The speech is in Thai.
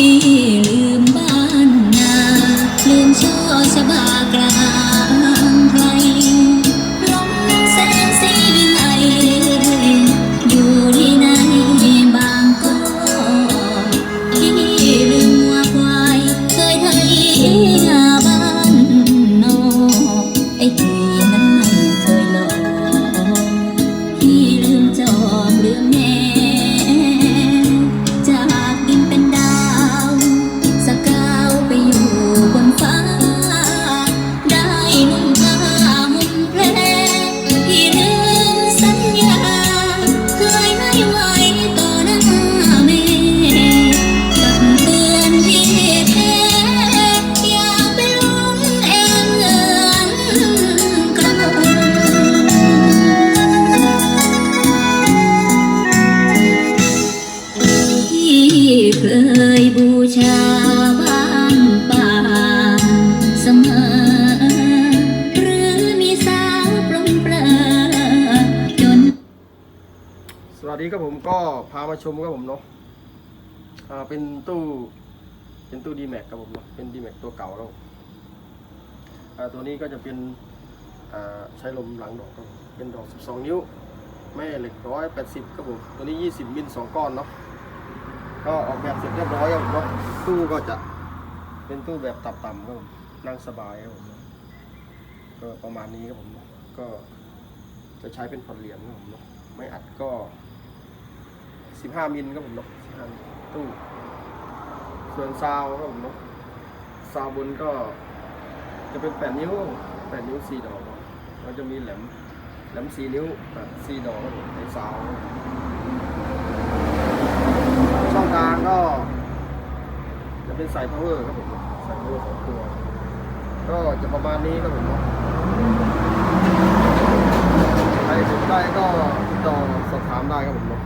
ลืมบ้านนาลืมช่อชบากลางไพรลมแสงสีวิไลอยู่ที่ไหนบางก็ที่ลืมวัวควายเคยไทย ยบูชาบ้านป่าเสมอ หรือมีสาวปลงเปลอจน สวัสดีครับผมก็พามาชมครับผมเนาะอ่าเป็นตู้เป็นตู้ดีแม็กครับผมเนาะเป็นดีแม็กตัวเก่าแล้วอ่าตัวนี้ก็จะเป็นอ่าใช้ลมหลังดอกครับเป็นดอก 12 นิ้ว แม่เหล็ก180ครับผมตัวนี้ 20 มิล2ก้อนเนาะ ก็ออกแบบเสร็จเรียบร้อยครับผมตู้ก็จะเป็นตู้แบบต่ำๆครับผมนั่งสบายครับผมก็ประมาณนี้ครับผมก็จะใช้เป็นผ่อนเหรียญครับผมไม่อัดก็ 15 มิลครับผมเนาะ15มิลตู้ ส่วนซาวครับผมเนาะซาวบนก็จะเป็น 8 นิ้ว 8 นิ้ว 4 ดอกเนาะแล้วจะมีแหลมแหลม 4 นิ้วอะ4ดอกครับผมในซาวช่องกลางก็ จะเป็นสายพาวเวอร์ครับผมสาะสาย power สองตัว ก็จะประมาณนี้ครับผมใครสนใจก็ติดต่อสอบถามได้ครับผมเนาะ